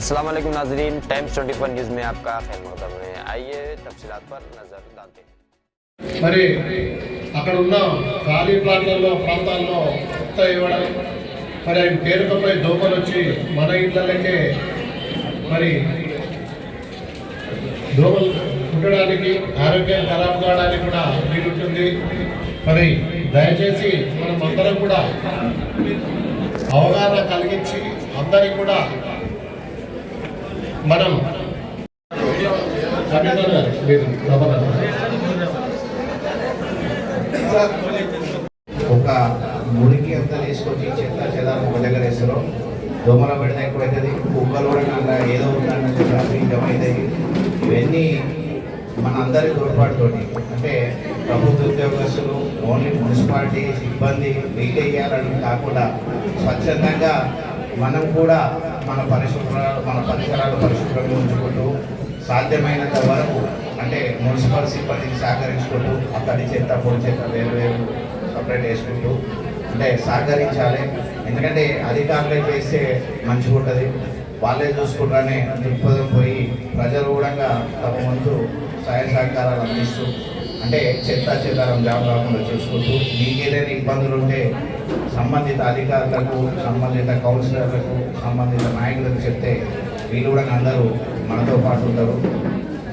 अस्सलाम वालेकुम नाजरीन टाइम्स 24 न्यूज़ में आपका खैर मकदम है आइए तफसीलात पर नज़र डालते हैं మరి అక్కడ ఉన్న ఖాళీ ప్లాట్లలో ప్రాంతాల్లో కొత్త ఇవ్వడం మరి ఆయన పేరుకపై దోమలు వచ్చి మన ఇళ్ళకే మరి దోమలు ఉండడానికి ఆరోగ్యం ఖరాబ్ కావడానికి కూడా వీలుంటుంది మరి దయచేసి మనం అందరం కూడా అవగాహన కలిగించి అందరికి కూడా మనం ఒక మురికి అంతా తీసుకొచ్చి చెత్త చెదారం ఒక దగ్గర వేస్తారు. దోమల పెడితే ఎక్కువైతుంది. కుక్కలు కూడా ఏదో ఉందన్నది చెప్పి ఇవన్నీ మన అందరి తోడ్పాటుతోటి. అంటే ప్రభుత్వ ఉద్యోగస్తులు ఓన్లీ మున్సిపాలిటీ సిబ్బంది వేయాలని కాకుండా స్వచ్ఛందంగా మనం కూడా మన పరిశుభ్ర మన పరిసరాలు పరిశుభ్రంగా ఉంచుకుంటూ సాధ్యమైనంత వరకు అంటే మున్సిపల్ సిబ్బందికి సహకరించుకుంటూ అక్కడి చెత్త పొడి చెత్త వేరు వేరు సపరేట్ వేసుకుంటూ అంటే సహకరించాలి. ఎందుకంటే అధికారులే చేస్తే మంచిగా ఉంటుంది. వాళ్ళే చూసుకుంటానే దృక్పథం పోయి ప్రజలు కూడా తమ ముందు సహాయ సహకారాలు అందిస్తూ అంటే చెత్త చెదారం జాబ్ రాకుండా చూసుకుంటూ మీకు ఏదైనా ఇబ్బందులు ఉంటే సంబంధిత అధికారులకు సంబంధిత కౌన్సిలర్లకు సంబంధిత నాయకులకు చెప్తే వీళ్ళు కూడా అందరూ మనతో పాటు ఉంటారు.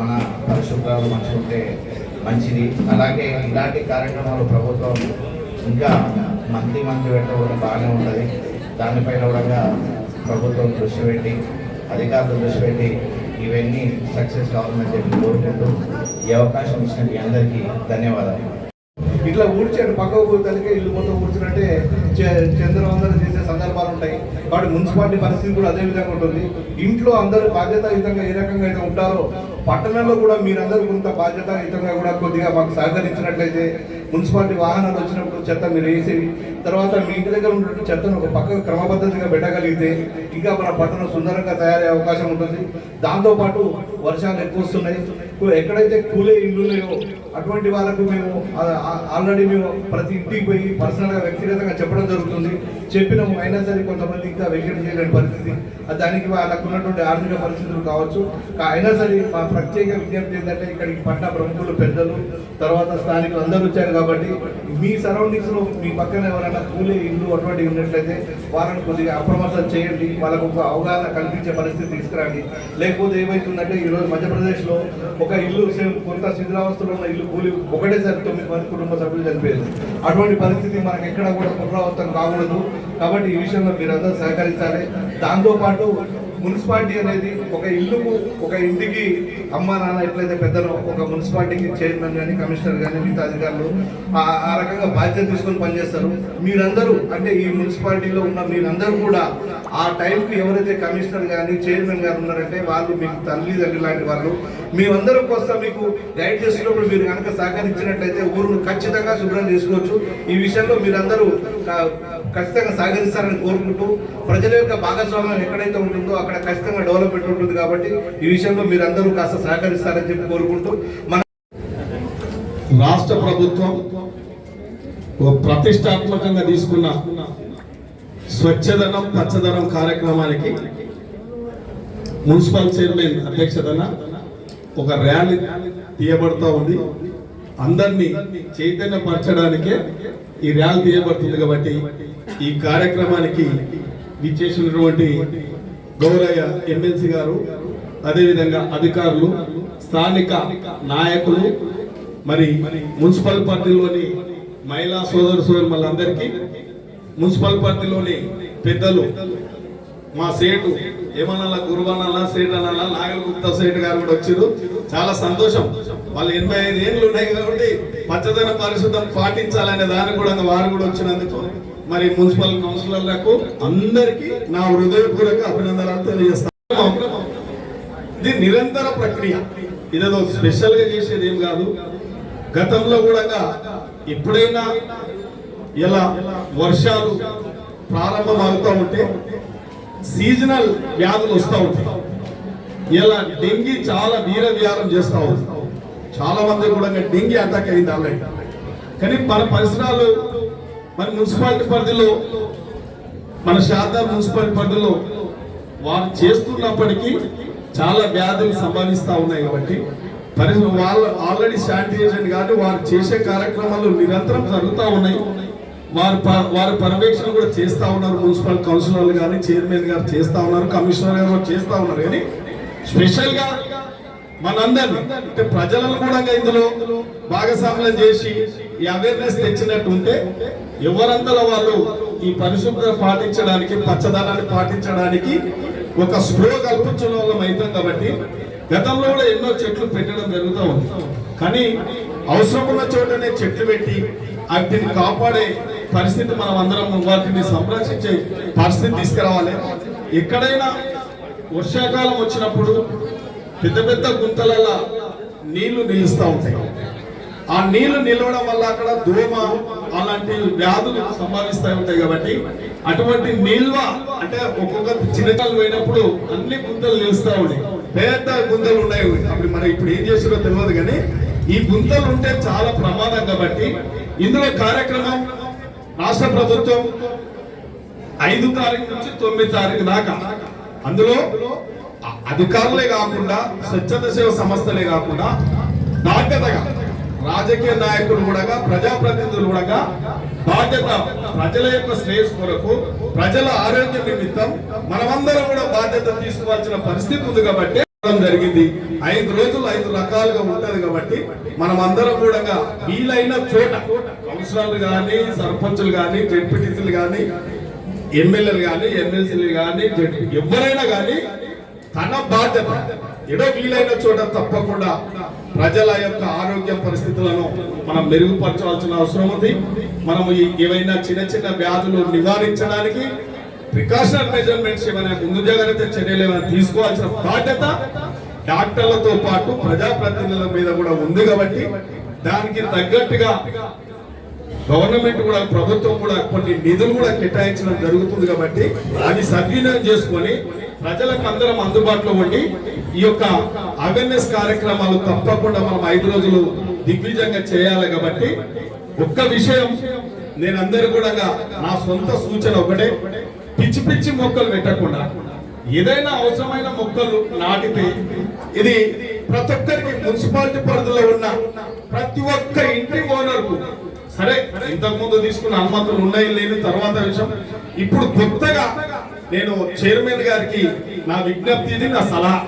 మన పరిశుభ్రాలు మంచిగా ఉంటే మంచిది. అలాగే ఇలాంటి కార్యక్రమాలు ప్రభుత్వం ఇంకా మంత్లీ మంత్లీ పెట్టడం కూడా బాగానే ఉంటుంది. దానిపైన కూడా ప్రభుత్వం దృష్టి పెట్టి అధికారులు దృష్టి పెట్టి ఇవన్నీ సక్సెస్ కావాలని చెప్పి కోరుకుంటూ ఈ అవకాశం ఇచ్చిన మీ అందరికీ ధన్యవాదాలు. ఇట్లా ఊడ్చాడు పక్కకు పోతే ఇల్లు మొత్తం కూర్చున్నట్టే చంద్రవందన చేసే సందర్భాలు ఉంటాయి. కాబట్టి మున్సిపాలిటీ పరిస్థితి కూడా అదే విధంగా ఉంటుంది. ఇంట్లో అందరూ బాధ్యతాయుతంగా ఏ రకంగా అయితే ఉంటారో పట్టణంలో కూడా మీరందరూ కొంత బాధ్యతాయుతంగా కూడా కొద్దిగా మాకు సహకరించినట్లయితే మున్సిపాలిటీ వాహనాలు వచ్చినప్పుడు చెత్త మీరు వేసి తర్వాత మీ ఇంటి దగ్గర ఉన్నటువంటి చెత్తను ఒక పక్కకు క్రమబద్ధంగా పెట్టగలిగితే ఇంకా మన పట్టణం సుందరంగా తయారయ్యే అవకాశం ఉంటుంది. దాంతోపాటు వర్షాలు ఎక్కువ వస్తున్నాయి. ఎక్కడైతే కూలే ఇల్లు లేవో అటువంటి వాళ్ళకు మేము ఆల్రెడీ మేము ప్రతి ఇంటికి పోయి పర్సనల్గా వ్యక్తిగతంగా చెప్పడం జరుగుతుంది. చెప్పినాము అయినా సరే కొంతమంది ఇంకా వెకేట్ చేయలేని పరిస్థితి. దానికి వాళ్ళకు ఉన్నటువంటి ఆర్థిక పరిస్థితులు కావచ్చు. అయినా సరే మా ప్రత్యేక విజ్ఞప్తి ఏంటంటే ఇక్కడికి పట్టణ ప్రముఖులు పెద్దలు తర్వాత స్థానికులు అందరూ వచ్చారు కాబట్టి మీ సరౌండింగ్స్లో మీ పక్కన ఎవరైనా కూలే ఇల్లు అటువంటివి ఉన్నట్లయితే వాళ్ళని కొద్దిగా అప్రమత్తం చేయండి. వాళ్ళకు ఒక అవగాహన కల్పించే పరిస్థితి తీసుకురండి. లేకపోతే ఏమైతుందంటే ఈ రోజు ఒక ఇల్లు కొంత శిథిలావస్థలో ఉన్న ఇల్లు కూలి ఒకటేసారి తొమ్మిది మంది కుటుంబ సభ్యులు చనిపోయారు. అటువంటి పరిస్థితి మనకు ఎక్కడ కూడా పునరావృతం కాకూడదు. కాబట్టి ఈ విషయంలో మీరందరూ సహకరించాలి. దాంతోపాటు మున్సిపాలిటీ అనేది ఒక ఇల్లుకు ఒక ఇంటికి అమ్మ నాన్న ఎట్లయితే పెద్దలు ఒక మున్సిపాలిటీకి చైర్మన్ కానీ కమిషనర్ కానీ మిగతా అధికారులు ఆ- రకంగా బాధ్యత తీసుకొని పనిచేస్తారు. మీరందరూ అంటే ఈ మున్సిపాలిటీలో ఉన్న మీరందరూ కూడా ఆ టైంకి ఎవరైతే కమిషనర్ కానీ చైర్మన్ గారు ఉన్నారంటే వాళ్ళు మీకు తల్లిదండ్రులు లాంటి వాళ్ళు మేమందరం కోసం మీకు గైడ్ చేస్తున్నప్పుడు మీరు కనుక సహకరించినట్లయితే ఊరును ఖచ్చితంగా శుభ్రం చేసుకోవచ్చు. ఈ విషయంలో మీరందరూ ఖచ్చితంగా సహకరిస్తారని కోరుకుంటూ ప్రజల యొక్క భాగస్వామ్యం ఎక్కడైతే ఉంటుందో అక్కడ ఖచ్చితంగా డెవలప్మెంట్ ఉంటుంది కాబట్టి ఈ విషయంలో మీరందరూ కాస్త సహకరిస్తారని చెప్పి కోరుకుంటూ మన రాష్ట్ర ప్రభుత్వం ఒక ప్రతిష్టాత్మకంగా తీసుకున్న స్వచ్ఛదనం పచ్చదనం కార్యక్రమానికి మున్సిపల్ చైర్మన్ అధ్యక్షతన ఒక ర్యాలీ తీయబడుతూ ఉంది. అందరినీ చైతన్యపరచడానికే ఈ ర్యాలీ తీయబడుతుంది కాబట్టి ఈ కార్యక్రమానికి విచ్చేసినటువంటి గౌరయ్య ఎమ్మెల్సీ గారు అదేవిధంగా అధికారులు స్థానిక నాయకులు మరి మున్సిపల్ పార్టీలోని మహిళా సోదరు సోదరులందరికీ మున్సిపల్ పార్టీలోని పెద్దలు మా సేటు ఏమన్నా గురువనాలా సేట్ అనాలా నాగల్ గుప్తా సేట్ గారు కూడా వచ్చారు చాలా సంతోషం. వాళ్ళు ఎనభై ఐదు ఏళ్ళు ఉన్నాయి కాబట్టి పచ్చదన పరిశుద్ధం పాటించాలనే దాని కూడా వారు కూడా వచ్చినందుకు మరి మున్సిపల్ కౌన్సిలర్లకు అందరికీ నా హృదయపూర్వక అభినందనలు తెలియజేస్తాను ఇది నిరంతర ప్రక్రియ. ఇదేదో స్పెషల్గా చేసేది ఏం కాదు. గతంలో కూడా ఎప్పుడైనా ఇలా వర్షాలు ప్రారంభం అవుతా ఉంటే సీజనల్ వ్యాధులు వస్తూ ఉంటాయి. ఇలా డెంగీ చాలా వీర వ్యాధం చేస్తూ ఉంది. చాలా మంది కూడా డెంగీ అటాక్ అయింది ఆల్రెడీ కానీ మన పరిసరాలు మన మున్సిపాలిటీ పరిధిలో మన శారదా మున్సిపాలిటీ పరిధిలో వారు చేస్తున్నప్పటికీ చాలా వ్యాధులు సంభవిస్తూ ఉన్నాయి కాబట్టి పరి వాళ్ళు ఆల్రెడీ శానిటైజేషన్ కానీ వారు చేసే కార్యక్రమాలు నిరంతరం జరుగుతూ ఉన్నాయి. వారు ప- వారి పర్యవేక్షణ కూడా చేస్తూ ఉన్నారు మున్సిపల్ కౌన్సిలర్లు కానీ చైర్మన్ గారు చేస్తూ ఉన్నారు కమిషనర్ గారు చేస్తూ ఉన్నారు. కానీ స్పెషల్గా మనందరినీ అంటే ప్రజలను కూడా ఇందులో భాగస్వామ్యం చేసి ఈ అవేర్నెస్ తెచ్చినట్టు ఉంటే ఎవరంతలో వాళ్ళు ఈ పరిశుభ్రత పాటించడానికి పచ్చదనాన్ని పాటించడానికి ఒక స్పృహ కల్పించడం వల్ల అవుతాం కాబట్టి గతంలో కూడా ఎన్నో చెట్లు పెట్టడం జరుగుతూ ఉంది. కానీ అవసరం ఉన్న చోటనే చెట్లు పెట్టి వాటిని కాపాడే పరిస్థితి మనం అందరం వాటిని సంరక్షించే పరిస్థితి తీసుకురావాలి. ఎక్కడైనా వర్షాకాలం వచ్చినప్పుడు పెద్ద పెద్ద గుంతలలో నీళ్ళు నిలుస్తూ ఉంటాయి. ఆ నీళ్ళు నిలవడం వల్ల అక్కడ దోమ అలాంటి వ్యాధులు సంభవిస్తూ ఉంటాయి కాబట్టి అటువంటి నిల్వ అంటే ఒక్కొక్క చిన్నకాలు పోయినప్పుడు అన్ని గుంతలు నిలుస్తూ ఉన్నాయి పెద్ద గుంతలు ఉన్నాయి. అప్పుడు మరి ఇప్పుడు ఏం చేసారో తెలియదు కానీ ఈ గుంతలు ఉంటే చాలా ప్రమాదం కాబట్టి ఇందులో కార్యక్రమం రాష్ట్ర ప్రభుత్వం ఐదు తారీఖు నుంచి తొమ్మిది తారీఖు దాకా. అందులో అధికారులే కాకుండా స్వచ్ఛత సేవ సంస్థలే కాకుండా బాధ్యతగా రాజకీయ నాయకులు కూడా ప్రజాప్రతినిధులు కూడా బాధ్యత ప్రజల యొక్క శ్రేయస్ కొరకు ప్రజల ఆరోగ్య నిమిత్తం మనమందరం కూడా బాధ్యత తీసుకోవాల్సిన పరిస్థితి ఉంది కాబట్టి జరిగింది. ఐదు రోజులు ఐదు రకాలుగా ఉంటది కాబట్టి మనం అందరం కూడా వీలైన చోట కౌన్సిలర్లు కానీ సర్పంచులు కానీ జడ్పీటీసీలు కానీ ఎమ్మెల్యేలు కానీ ఎమ్మెల్సీలు కానీ ఎవరైనా కానీ తన బాధ్యత ఏదో వీలైన చోట తప్పకుండా ప్రజల యొక్క ఆరోగ్య పరిస్థితులను మనం మెరుగుపరచాల్సిన అవసరం ఉంది. మనము ఏవైనా చిన్న చిన్న వ్యాధులు నివారించడానికి ప్రికాషనల్ మెజర్మెంట్స్ ఏమైనా ముందు జాగ్రత్త చర్యలు ఏమైనా తీసుకోవాల్సిన బాధ్యత డాక్టర్లతో పాటు ప్రజాప్రతినిధుల మీద కూడా ఉంది కాబట్టి దానికి తగ్గట్టుగా గవర్నమెంట్ కూడా ప్రభుత్వం కూడా కొన్ని నిధులు కూడా కేటాయించడం జరుగుతుంది కాబట్టి అది సద్వినియోగం చేసుకొని ప్రజలకు అందరం అందుబాటులో ఉండి ఈ యొక్క అవేర్నెస్ కార్యక్రమాలు తప్పకుండా మనం ఐదు రోజులు దిగ్విజంగా చేయాలి కాబట్టి ఒక్క విషయం నేను అందరు కూడా నా సొంత సూచన ఒకటే. పిచ్చి పిచ్చి మొక్కలు పెట్టకుండా ఏదైనా అవసరమైన మొక్కలు నాటితే ఇది ప్రతి ఒక్కరికి మున్సిపాలిటీ పరిధిలో ఉన్న ప్రతి ఒక్క ఇంటి ఓనర్కు సరే ఇంతకు ముందు తీసుకున్న అనుమతులు ఉన్నాయి లేని తర్వాత విషయం. ఇప్పుడు కొత్తగా నేను చైర్మన్ గారికి నా విజ్ఞప్తి ఇది నా సలహా.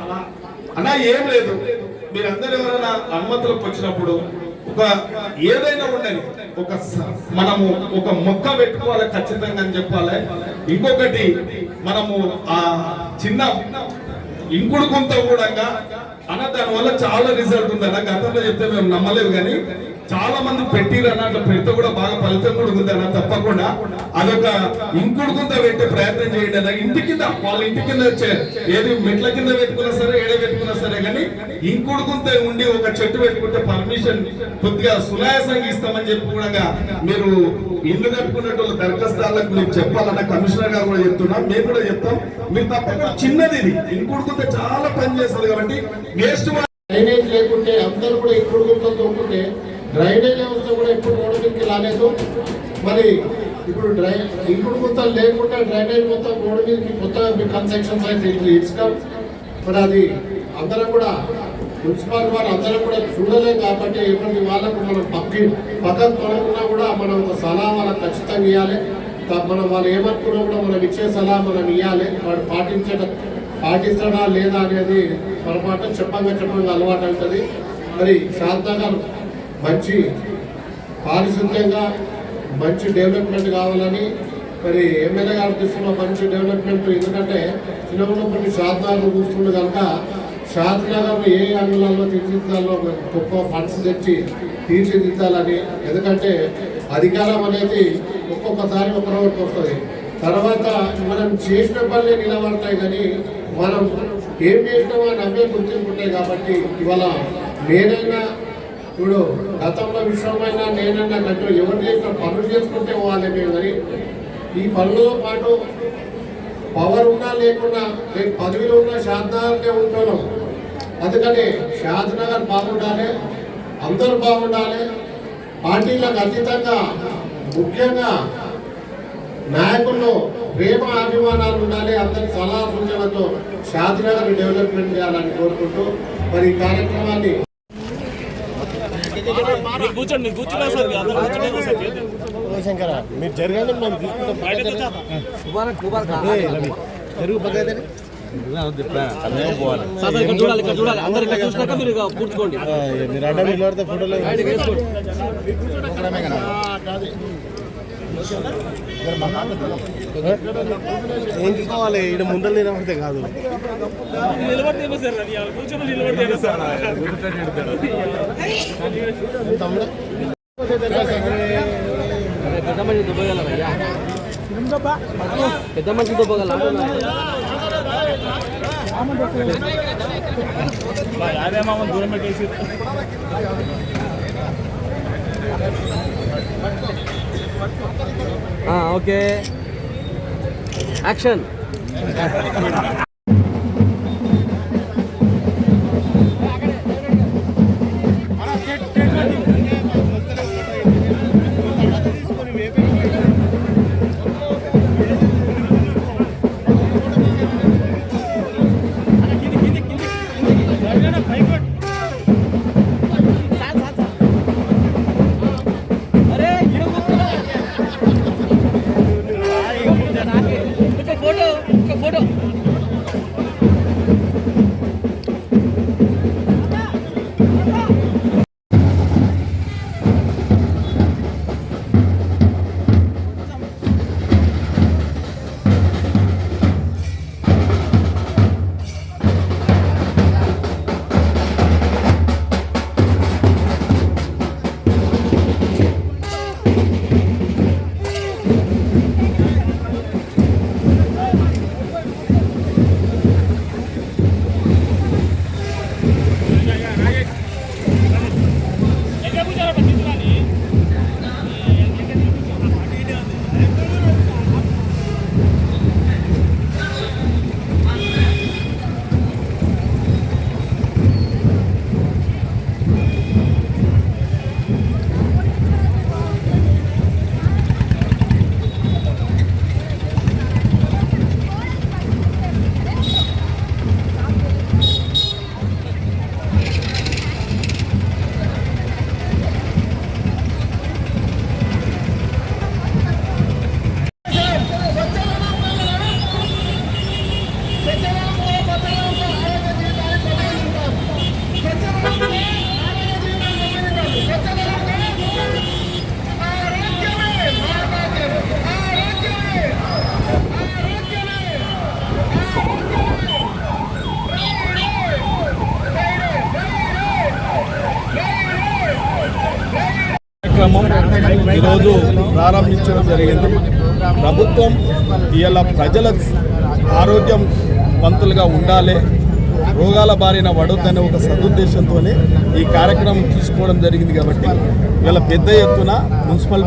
అన్నా ఏం లేదు. మీరందరూ ఎవరైనా అనుమతులకు వచ్చినప్పుడు ఒక ఏదైనా ఉండని ఒక మనము ఒక మొక్క పెట్టుకోవాలి ఖచ్చితంగా అని చెప్పాలి. ఇంకొకటి మనము ఆ చిన్న ఇంకుడు గుంత కూడా అన్న దాని వల్ల చాలా రిజల్ట్ ఉంది అన్న గతంలో చెప్తే మేము నమ్మలేదు కానీ చాలా మంది పెట్టిరు అన్న అట్లా పెడితే కూడా బాగా ఫలితం కూడా ఉంది అన్న తప్పకుండా. అదొక ఇంకుడు గుంత పెట్టే ప్రయత్నం చేయండి అన్న. ఇంటి కింద వాళ్ళ ఇంటి కింద వచ్చే ఏది మెట్ల కింద పెట్టుకున్నా సరే ఏడ పెట్టుకున్నా సరే కానీ ఇంకుడు గుంత ఉండి ఒక చెట్టు పెట్టుకుంటే పర్మిషన్ కొద్దిగా సునాయాసంగా ఇస్తామని చెప్పి కూడా మీరు ఇల్లు కట్టుకున్నట్టు దరఖాస్తుదారులకు మీరు చెప్పాలన్న కమిషనర్ గారు కూడా చెప్తున్నాం. మేము కూడా చెప్తాం. మీరు తప్పకుండా చిన్నది ఇది. ఇంకుడు గుంత చాలా పని చేస్తుంది కాబట్టి వేస్ట్ డ్రైనేజ్ లేకుంటే అందరూ కూడా ఇప్పుడు గుంతలు తోకుంటే డ్రైనేజ్ వ్యవస్థ కూడా ఎప్పుడు రోడ్డు రాలేదు. మరి ఇప్పుడు డ్రై ఇప్పుడు మొత్తం లేకుండా డ్రైనేజ్ మొత్తం గోడ మీదకి మొత్తం కన్స్ట్రక్షన్స్ అయితే ఇసుక మరి అది అందరం కూడా మున్సిపల్ వారు అందరం కూడా చూడలేం కాబట్టి ఇటువంటి వాళ్ళకు మనం పక్కి పక్కన తొలగినా కూడా మనం ఒక సలహా వాళ్ళకి ఖచ్చితంగా ఇవ్వాలి మనం వాళ్ళు ఏమనుకున్నా కూడా మనం ఇచ్చే సలహా మనం ఇవ్వాలి వాడు పాటించడం పాటిస్తాడా లేదా అనేది పొరపాటు చెప్పంగా చెప్పంగా అలవాటు అవుతుంది. మరి శాంతంగా మంచి పారిశుద్ధ్యంగా మంచి డెవలప్మెంట్ కావాలని మరి ఎమ్మెల్యే గారి దృష్టిలో మంచి డెవలప్మెంట్ ఎందుకంటే చిన్నప్పుడు కొన్ని శాతనగర్ చూస్తుండే కనుక శాతనగర్ ఏ అంగుళాల్లో తీర్చిదిద్దాలో గొప్ప ఫండ్స్ తెచ్చి తీర్చిదిద్దాలని. ఎందుకంటే అధికారం అనేది ఒక్కొక్కసారి ఒక రోజుకి వస్తుంది. తర్వాత మనం చేసిన పనులే నిలబడతాయి కానీ మనం ఏం చేసినామో అని అవే గుర్తింపు ఉంటాయి కాబట్టి ఇవాళ నేనైనా ఇప్పుడు గతంలో విషయమైనా నేనైనా గట్టు ఎవరు చేసిన పనులు చేసుకుంటే వాళ్ళకే మరి కానీ ఈ పనులతో పాటు పవర్ ఉన్నా లేకున్నా నేను పదవిలో ఉన్న శాంతనగర్కే ఉంటున్నాం. అందుకని శాంతనగర్ బాగుండాలి అందరూ బాగుండాలి. పార్టీలకు అతీతంగా ముఖ్యంగా నాయకుల్లో ప్రేమ అభిమానాలు ఉండాలి. అందరి సలహా సూచనలతో షాద్నగర్ డెవలప్మెంట్ చేయాలని కోరుకుంటూ మరి ఈ కార్యక్రమాన్ని మీరు కూర్చోండి కూర్చున్నా సార్. శంకర మీరు జరగండి మేము తీసుకుంటాం. చూడాలి ఇక్కడ చూడాలి. అందరు ఇక్కడ చూసినాక మీరు కూర్చుకోండి. మీరు అడ్డం నిలబడితే ఫోటోలు ఏం తీసుకోవాలి ఇక్కడ ముందర నిలబడితే కాదు. పెద్ద మనిషి దుబ్బగలరయ్యా పెద్ద మనిషి దుబ్బగల అదే మామ దూరం పెట్టేసి. Ah, ఓకే యాక్షన్ జరిగింది. ప్రభుత్వం ఇలా ప్రజల ఆరోగ్యం పంతులుగా ఉండాలి. రోగాల బారిన పడొద్దనే ఒక సదుద్దేశంతోనే ఈ కార్యక్రమం తీసుకోవడం జరిగింది కాబట్టి ఇలా పెద్ద ఎత్తున మున్సిపల్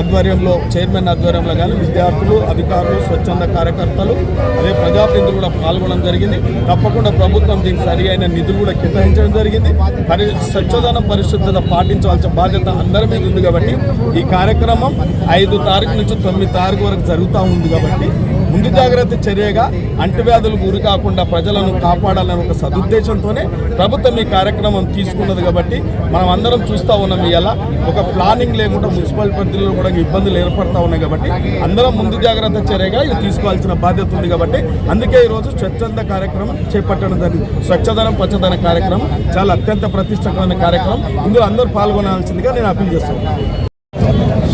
ఆధ్వర్యంలో చైర్మన్ ఆధ్వర్యంలో కానీ విద్యార్థులు అధికారులు స్వచ్ఛంద కార్యకర్తలు అదే ప్రజాప్రతినిధులు కూడా పాల్గొనడం జరిగింది. తప్పకుండా ప్రభుత్వం దీనికి సరి అయిన నిధులు కూడా కేటాయించడం జరిగింది. పరి స్వచ్ఛదనం పరిశుద్ధత పాటించవలసిన బాధ్యత అందరి మీద ఉంది కాబట్టి ఈ కార్యక్రమం ఐదు తారీఖు నుంచి తొమ్మిది తారీఖు వరకు జరుగుతూ ఉంది కాబట్టి ముందు జాగ్రత్త చర్యగా అంటువ్యాధులు గురి కాకుండా ప్రజలను కాపాడాలనే ఒక సదుద్దేశంతోనే ప్రభుత్వం ఈ కార్యక్రమం తీసుకున్నది కాబట్టి మనం అందరం చూస్తూ ఉన్నాం ఇవాళ. ఒక ప్లానింగ్ లేకుండా మున్సిపల్ పరిధిలో కూడా ఇబ్బందులు ఏర్పడతా ఉన్నాయి కాబట్టి అందరం ముందు జాగ్రత్త చర్యగా ఇది తీసుకోవాల్సిన బాధ్యత ఉంది కాబట్టి అందుకే ఈరోజు స్వచ్ఛంద కార్యక్రమం చేపట్టడం జరిగింది. స్వచ్ఛదనం పచ్చదన కార్యక్రమం చాలా అత్యంత ప్రతిష్టమైన కార్యక్రమం. ఇందులో అందరూ పాల్గొనాల్సిందిగా నేను అప్పీల్ చేస్తాను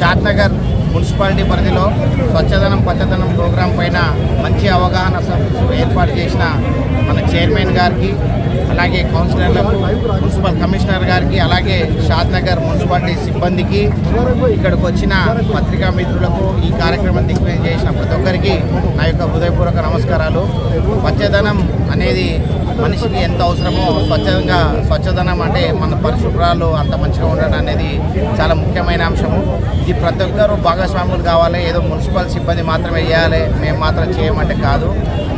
షాద్ నగర్ మున్సిపాలిటీ పరిధిలో స్వచ్ఛదనం పచ్చదనం ప్రోగ్రాం పైన మంచి అవగాహన ఏర్పాటు చేసిన మన చైర్మన్ గారికి అలాగే కౌన్సిలర్లకు మున్సిపల్ కమిషనర్ గారికి అలాగే షాద్నగర్ మున్సిపాలిటీ సిబ్బందికి ఇక్కడికి వచ్చిన పత్రికా మిత్రులకు ఈ కార్యక్రమం దిగ్విజయం చేసిన ప్రతి ఒక్కరికి నా యొక్క హృదయపూర్వక నమస్కారాలు. పచ్చదనం అనేది మనిషికి ఎంత అవసరమో స్వచ్ఛంగా స్వచ్ఛదనం అంటే మన పరిశుభ్రాలు అంత మంచిగా ఉండడం అనేది చాలా ముఖ్యమైన అంశము. ఇది ప్రతి ఒక్కరూ భాగస్వాములు కావాలి ఏదో మున్సిపల్ సిబ్బంది మాత్రమే చేయాలి మేము మాత్రం చేయమంటే కాదు.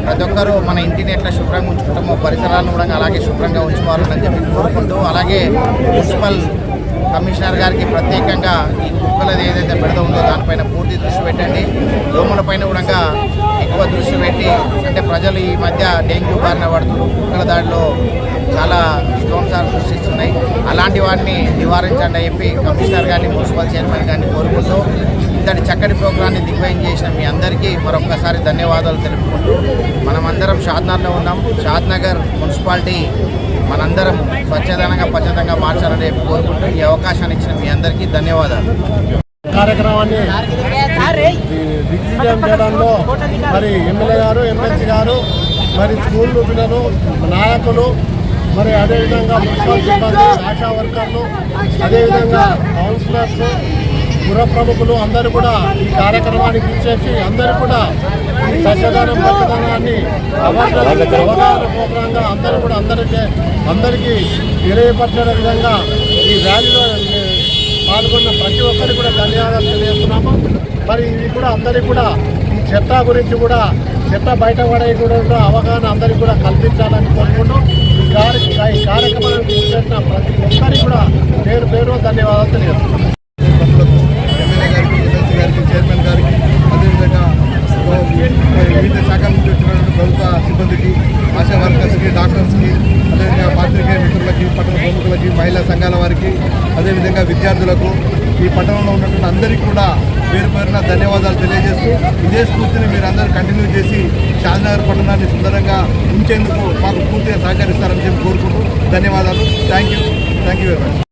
ప్రతి ఒక్కరూ మన ఇంటిని ఎట్లా శుభ్రంగా ఉంచుకుంటామో పరిసరాలను కూడా అలాగే శుభ్రంగా ఉంచుకోవాలని చెప్పి కోరుకుంటూ అలాగే మున్సిపల్ కమిషనర్ గారికి ప్రత్యేకంగా ఈ కుక్కలది ఏదైతే బెడద ఉందో దానిపైన పూర్తి దృష్టి పెట్టండి. దోమల పైన కూడా ఎక్కువ దృష్టి పెట్టి అంటే ప్రజలు ఈ మధ్య డెంగ్యూ బారిన పడుతున్నారు. కుక్కల దాడిలో చాలా విధ్వంసాలు సృష్టిస్తున్నాయి. అలాంటి వాటిని నివారించండి అని చెప్పి కమిషనర్ గారిని మున్సిపల్ చైర్మన్ గారిని కోరుకుంటూ ఇంతటి చక్కటి ప్రోగ్రాన్ని దిగ్వయం చేసిన మీ అందరికీ మరొకసారి ధన్యవాదాలు తెలుపుకుంటూ మనమందరం షాద్నగర్లో ఉన్నాం. షాద్నగర్ మున్సిపాలిటీ మనందరం స్వచ్ఛదనంగా పచ్చదంగా మార్చాలని కోరుకుంటూ ఈ అవకాశాన్ని ఇచ్చిన మీ అందరికీ ధన్యవాదాలు. కార్యక్రమాన్ని దిగ్విజయం చేయడంలో మరి ఎమ్మెల్యే గారు ఎమ్మెల్సీ గారు మరి స్కూల్ పిల్లలు నాయకులు మరి అదేవిధంగా మున్సిపల్ సిబ్బంది ఆశా వర్కర్లు అదేవిధంగా కౌన్సిలర్స్ పుర ప్రముఖులు అందరూ కూడా ఈ కార్యక్రమానికి ఇచ్చేసి అందరూ కూడా ఈ స్వచ్ఛదనం పచ్చదనాన్ని అవగాహన అవగాహన ప్రోగ్రాంగా అందరూ కూడా అందరికీ అందరికీ తెలియపరిచిన విధంగా ఈ ర్యాలీలో పాల్గొన్న ప్రతి ఒక్కరికి కూడా ధన్యవాదాలు తెలియజేస్తున్నాము. మరి ఇది కూడా అందరికీ కూడా ఈ చెత్త గురించి కూడా చెత్త బయట కూడా అవగాహన అందరికీ కూడా కల్పించాలని కోరుకుంటూ ఈ కార్యక్రమాన్ని కార్యక్రమానికి చేసిన ప్రతి ఒక్కరికి కూడా పేరు పేరు ధన్యవాదాలు తెలియజేస్తున్నాము సభ్యులకు ఎమ్మెల్యే గారికి ఎస్ఎల్సీ గారికి చైర్మన్ గారికి అదేవిధంగా వివిధ శాఖల నుంచి వచ్చినటువంటి ప్రభుత్వ సిబ్బందికి ఆశా వర్కర్స్కి డాక్టర్స్కి అదేవిధంగా పాత్రికేయ మిత్రులకి పట్టణ ప్రముఖులకి మహిళా సంఘాల వారికి అదేవిధంగా విద్యార్థులకు ఈ పట్టణంలో ఉన్నటువంటి అందరికీ కూడా పేరు పేరున ధన్యవాదాలు తెలియజేస్తూ ఇదే స్ఫూర్తిని మీరు అందరూ కంటిన్యూ చేసి షాద్నగర్ పట్టణాన్ని సుందరంగా ఉంచేందుకు మాకు పూర్తిగా సహకరిస్తారని చెప్పి కోరుకుంటూ ధన్యవాదాలు. Thank you thank you very much